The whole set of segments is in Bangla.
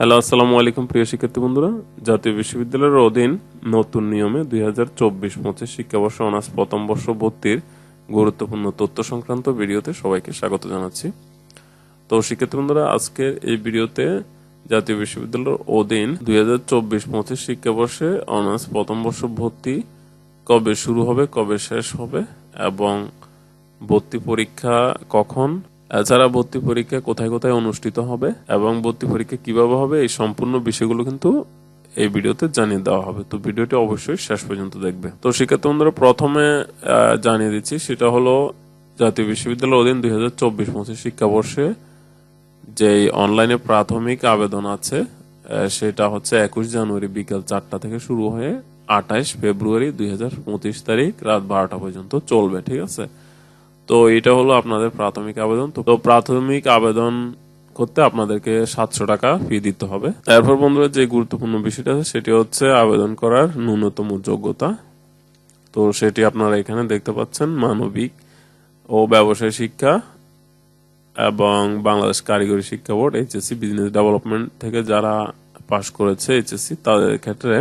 হ্যালো আসসালামু আলাইকুম প্রিয় শিক্ষার্থী বন্ধুরা। জাতীয় বিশ্ববিদ্যালয়ের অধীন নতুন নিয়মে দুই হাজার চব্বিশ পঁচিশ শিক্ষাবর্ষ অনার্স প্রথম বর্ষ ভর্তির গুরুত্বপূর্ণ তথ্য সংক্রান্ত ভিডিওতে সবাইকে স্বাগত জানাচ্ছি। তো শিক্ষার্থী বন্ধুরা, আজকের এই ভিডিওতে জাতীয় বিশ্ববিদ্যালয়ের অধীন দুই হাজার চব্বিশ পঁচিশ শিক্ষাবর্ষে অনার্স প্রথম বর্ষ ভর্তি কবে শুরু হবে, কবে শেষ হবে এবং ভর্তি পরীক্ষা কখন এছাড়া ভর্তি পরীক্ষা কোথায় কোথায় অনুষ্ঠিত হবে এবং ভর্তি পরীক্ষা কীভাবে হবে, এই সম্পূর্ণ বিষয়গুলো কিন্তু এই ভিডিওতে জানিয়ে দেওয়া হবে। তো ভিডিওটি অবশ্যই শেষ পর্যন্ত দেখবে। তো শিক্ষার্থী বন্ধুরা, প্রথমে জানিয়ে দিচ্ছি, সেটা হলো জাতীয় বিশ্ববিদ্যালয় অধীন দুই হাজার চব্বিশ পঁচিশ শিক্ষাবর্ষে যেই অনলাইনে প্রাথমিক আবেদন আছে সেটা হচ্ছে একুশ জানুয়ারি বিকাল চারটা থেকে শুরু হয়ে আঠাইশ ফেব্রুয়ারি দুই হাজার পঁচিশ তারিখ রাত বারোটা পর্যন্ত চলবে, ঠিক আছে? তো এটা হলো আপনাদের প্রাথমিক আবেদন। তো প্রাথমিক আবেদন করতে আপনাদেরকে সাতশো টাকা ফি দিতে হবে। তারপর বন্ধুরা যে গুরুত্বপূর্ণ বিষয়টা আছে, সেটি হচ্ছে আবেদন করার ন্যূনতম যোগ্যতা। তো সেটি আপনারা এখানে দেখতে পাচ্ছেন, মানবিক ও ব্যবসায় শিক্ষা এবং বাংলাদেশ কারিগরি শিক্ষা বোর্ড, এইচএসসি, বিজনেস ডেভেলপমেন্ট থেকে যারা পাশ করেছে এইচএসসি, তাদের ক্ষেত্রে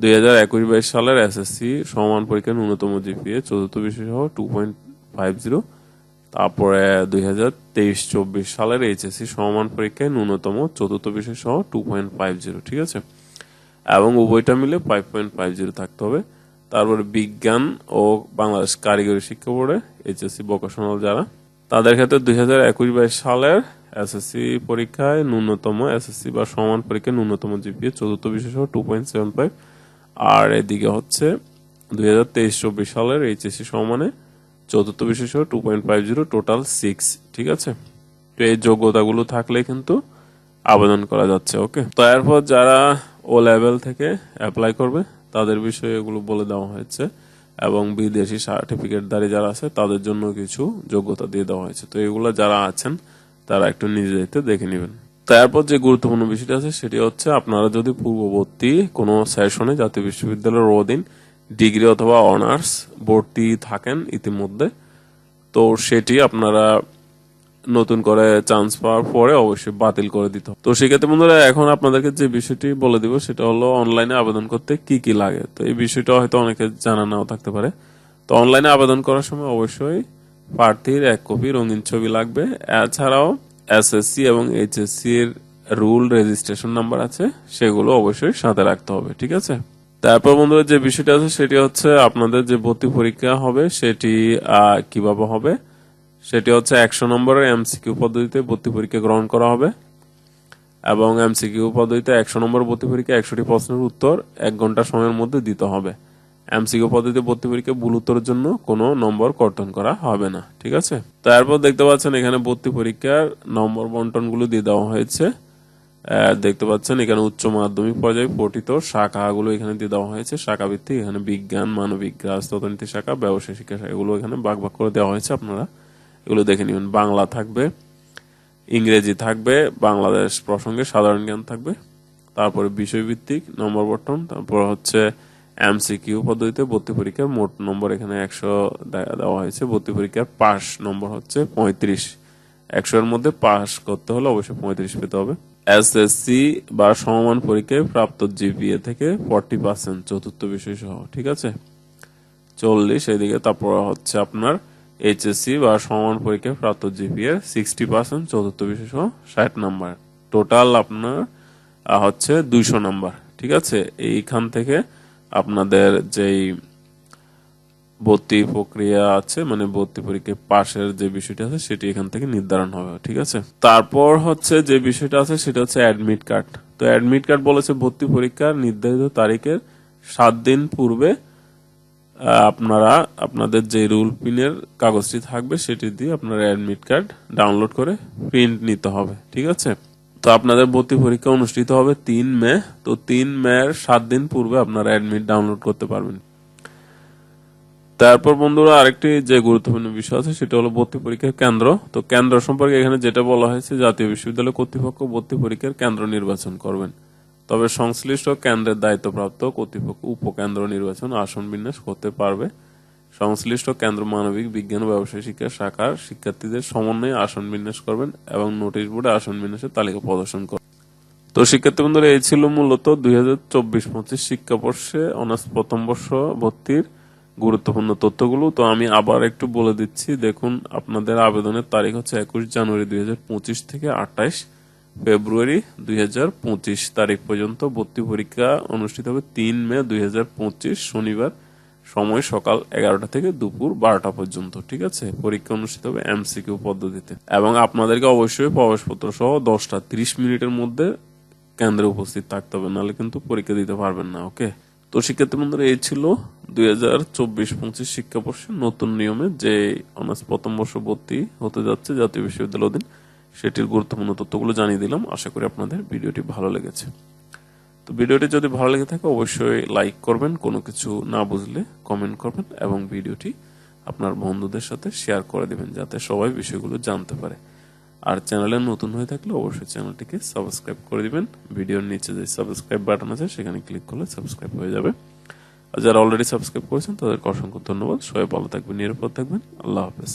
দুই হাজার একুশ বাইশ সালের এসএসসি সমান পরীক্ষার ন্যূনতম জিপিএ, চতুর্থ বিষয় সহ টু পয়েন্ট ফাইভ জিরো তারপরে দুই হাজার তেইশ চব্বিশ সালের এইচএসসি সমান পরীক্ষায় ন্যূনতম চতুর্থ বিষয় সহ টু পয়েন্ট ফাইভ জিরো ঠিক আছে? এবং উভয়টা মিলে ফাইভ পয়েন্ট ফাইভ জিরো থাকতে হবে। তারপরে বিজ্ঞান ও বাংলাদেশ কারিগরি শিক্ষা বোর্ডে এইচএসসি ভোকেশনাল যারা, তাদের ক্ষেত্রে দুই হাজার একুশ বাইশ সালের এসএসসি পরীক্ষায় ন্যূনতম এসএসসি বা সমান পরীক্ষায় ন্যূনতম জিপিএ, চতুর্থ বিষয় সহ টু পয়েন্ট সেভেন ফাইভ আর এদিকে হচ্ছে দুই হাজার তেইশ চব্বিশ সালের এইচএসসি সমানে চতুর্থ সহ two point five zero total six ঠিক আছে? তো এই যোগ্যতাগুলো থাকলে কিন্তু আবেদন করা যাচ্ছে ওকে তো এরপর যারা ও লেভেল থেকে অ্যাপ্লাই করবে, তাদের বিষয়ে এগুলো বলে দেওয়া হয়েছে এবং বিদেশি সার্টিফিকেট সার্টিফিকেটধারী যারা আছে, তাদের জন্য কিছু যোগ্যতা দিয়ে দেওয়া হয়েছে। তো এগুলো যারা আছেন, তারা একটু নিজেদের দেখে নেবেন। তারপর যে গুরুত্বপূর্ণ বিষয়টা আছে, সেটি হচ্ছে আপনারা যদি পূর্ববর্তী কোনো সেশনে জাতীয় বিশ্ববিদ্যালয়ের অধীন ডিগ্রি অথবা অনার্স ভর্তি থাকেন ইতিমধ্যে, তো সেটি আপনারা নতুন করে চান্স পাওয়ার পরে অবশ্যই বাতিল করে দিতে তো সেক্ষেত্রে বন্ধুরা, এখন আপনাদেরকে যে বিষয়টি বলে দিব, সেটা হলো অনলাইনে আবেদন করতে কি কি লাগে। তো এই বিষয়টা হয়তো অনেকে জানা নাও থাকতে পারে। তো অনলাইনে আবেদন করার সময় অবশ্যই প্রার্থীর এক কপি রঙিন ছবি লাগবে। এছাড়াও এসএসসি এবং এইচএসসি এর রুল রেজিস্ট্রেশন নাম্বার আছে, সেগুলো অবশ্যই সাথে রাখতে হবে, ঠিক আছে? তারপর বন্ধুরা যে বিষয়টা আছে, সেটি হচ্ছে আপনাদের যে ভর্তি পরীক্ষা হবে, সেটি কীভাবে হবে? সেটি হচ্ছে একশো নম্বরের এমসিকিউ পদ্ধতিতে ভর্তি পরীক্ষা গ্রহণ করা হবে এবং এমসিকিউ পদ্ধতিতে একশো নম্বর ভর্তি পরীক্ষা একশোটি প্রশ্নের উত্তর এক ঘণ্টা সময়ের মধ্যে দিতে হবে। এমসিকিউ পদ্ধতিতে ভর্তি পরীক্ষা ভুল উত্তরের জন্য কোনো নম্বর কর্তন করা হবে না, ঠিক আছে? তারপর দেখতে পাচ্ছেন এখানে ভর্তি পরীক্ষার নম্বর বন্টনগুলো দিয়ে দেওয়া হয়েছে। দেখতে পাচ্ছেন এখানে উচ্চ মাধ্যমিক পর্যায়ে পঠিত শাখাগুলো এখানে দিয়ে দেওয়া হয়েছে। শাখা ভিত্তিক এখানে বিজ্ঞান, মানবিক রাজতন্ত্রনীতি শাখা, ব্যবসায় শিক্ষা শাখা, এগুলো এখানে ভাগ ভাগ করে দেওয়া হয়েছে আপনারা। এগুলো দেখে নেবেন। বাংলা থাকবে, ইংরেজি থাকবে, বাংলাদেশ প্রসঙ্গে সাধারণ জ্ঞান থাকবে, তারপরে বিষয়ভিত্তিক নম্বর বর্তন তারপর হচ্ছে এমসিকিউ পদ্ধতিতে ভর্তি পরীক্ষার মোট নম্বর এখানে একশো দেওয়া হয়েছে। ভর্তি পরীক্ষার পাস নম্বর হচ্ছে পঁয়ত্রিশ। একশো এর মধ্যে পাস করতে হলে অবশ্যই পঁয়ত্রিশ পেতে হবে। এসএসসি বা সমমান পরীক্ষায় প্রাপ্ত জিপিএ থেকে ফর্টি পার্সেন্ট চতুর্থ বিষয় সহ, ঠিক আছে? চল্লিশ, এদিকে তারপর হচ্ছে আপনার এইচএসসি বা সমান পরীক্ষায় প্রাপ্ত জিপিএ সিক্সটি পার্সেন্ট চতুর্থ বিষয় সহ, ষাট নাম্বার। টোটাল আপনার হচ্ছে দুইশো নাম্বার, ঠিক আছে? এইখান থেকে আপনাদের যেই ভর্তি প্রক্রিয়া আছে মানে ভর্তি পরীক্ষায় পাশের যে বিষয়টা আছে, সেটি এখান থেকে নির্ধারণ হবে, ঠিক আছে? তারপর হচ্ছে যে বিষয়টা আছে, সেটা হচ্ছে অ্যাডমিট কার্ড তো অ্যাডমিট কার্ড বলেছে ভর্তি পরীক্ষার নির্ধারিত তারিখের সাত দিন পূর্বে আপনারা, আপনাদের যে রুল পিনের কাগজটি থাকবে, সেটি দিয়ে আপনারা অ্যাডমিট কার্ড ডাউনলোড করে প্রিন্ট নিতে হবে, ঠিক আছে? তো আপনাদের ভর্তি পরীক্ষা অনুষ্ঠিত হবে তিন মে, তো তিন মের সাত দিন পূর্বে আপনারা অ্যাডমিট ডাউনলোড করতে পারবেন। তারপর বন্ধুরা আরেকটি যে গুরুত্বপূর্ণ বিষয় আছে, সেটা হলো ভর্তি পরীক্ষার কেন্দ্র। তো কেন্দ্র সম্পর্কে এখানে যেটা বলা হয়েছে, জাতীয় বিশ্ববিদ্যালয় কর্তৃপক্ষ ভর্তি পরীক্ষার কেন্দ্র নির্বাচন করবেন। তবে সংশ্লিষ্ট কেন্দ্রের দায়িত্বপ্রাপ্ত কর্তৃপক্ষ, উপকেন্দ্র নির্বাচন আসন বিন্যাস করতে পারবে। সংশ্লিষ্ট কেন্দ্র মানবিক বিজ্ঞান ও ব্যবসায় শিক্ষা শাখার শিক্ষার্থীদের সমন্বয়ে আসন বিন্যাস করবেন এবং নোটিশ বোর্ডে আসন বিন্যাসের তালিকা প্রদর্শন করবেন। তো শিক্ষার্থী বন্ধুরা এই ছিল মূলত দুই হাজার চব্বিশ পঁচিশ শিক্ষাবর্ষে অনার্স প্রথম বর্ষ ভর্তির গুরুত্বপূর্ণ তথ্যগুলো। তো আমি আবার একটু বলে দিচ্ছি, দেখুন, আপনাদের আবেদনের তারিখ হচ্ছে একুশ জানুয়ারি দুই হাজার পঁচিশ থেকে আঠাইশ ফেব্রুয়ারি দুই হাজার পঁচিশ তারিখ পর্যন্ত ভর্তি পরীক্ষা অনুষ্ঠিত হবে তিন মে দুই হাজার পঁচিশ, শনিবার সময় সকাল এগারোটা থেকে দুপুর বারোটা পর্যন্ত, ঠিক আছে? পরীক্ষা অনুষ্ঠিত হবে এমসিকিউ পদ্ধতিতে। এবং আপনাদেরকে অবশ্যই প্রবেশপত্র সহ দশটা ত্রিশ মিনিটের মধ্যে কেন্দ্রে উপস্থিত থাকতে হবে, নাহলে কিন্তু পরীক্ষা দিতে পারবেন না, ওকে? তো শিক্ষার্থী বন্ধুরা, এই ছিল দুই হাজার চব্বিশ পঁচিশ শিক্ষাবর্ষের নতুন নিয়মে যে অনার্স প্রথম বর্ষ ভর্তি হতে যাচ্ছে জাতীয় বিশ্ববিদ্যালয় অধীন, সেটির গুরুত্বপূর্ণ তথ্যগুলো জানিয়ে দিলাম। আশা করি আপনাদের ভিডিওটি ভালো লেগেছে। তো ভিডিওটি যদি ভালো লেগে থাকে, অবশ্যই লাইক করবেন, কোনো কিছু না বুঝলে কমেন্ট করবেন এবং ভিডিওটি আপনার বন্ধুদের সাথে শেয়ার করে দিবেন, যাতে সবাই বিষয়গুলো জানতে পারে। আর চ্যানেলে নতুন হয়ে থাকলে অবশ্যই চ্যানেলটিকে সাবস্ক্রাইব করে দিবেন। ভিডিওর নিচে যে সাবস্ক্রাইব বাটন আছে, সেখানে ক্লিক করলে সাবস্ক্রাইব হয়ে যাবে। আর যারা অলরেডি সাবস্ক্রাইব করেছেন, তাদেরকে অসংখ্য ধন্যবাদ। সবাই ভালো থাকবেন, নিরাপদ থাকবেন। আল্লাহ হাফেজ।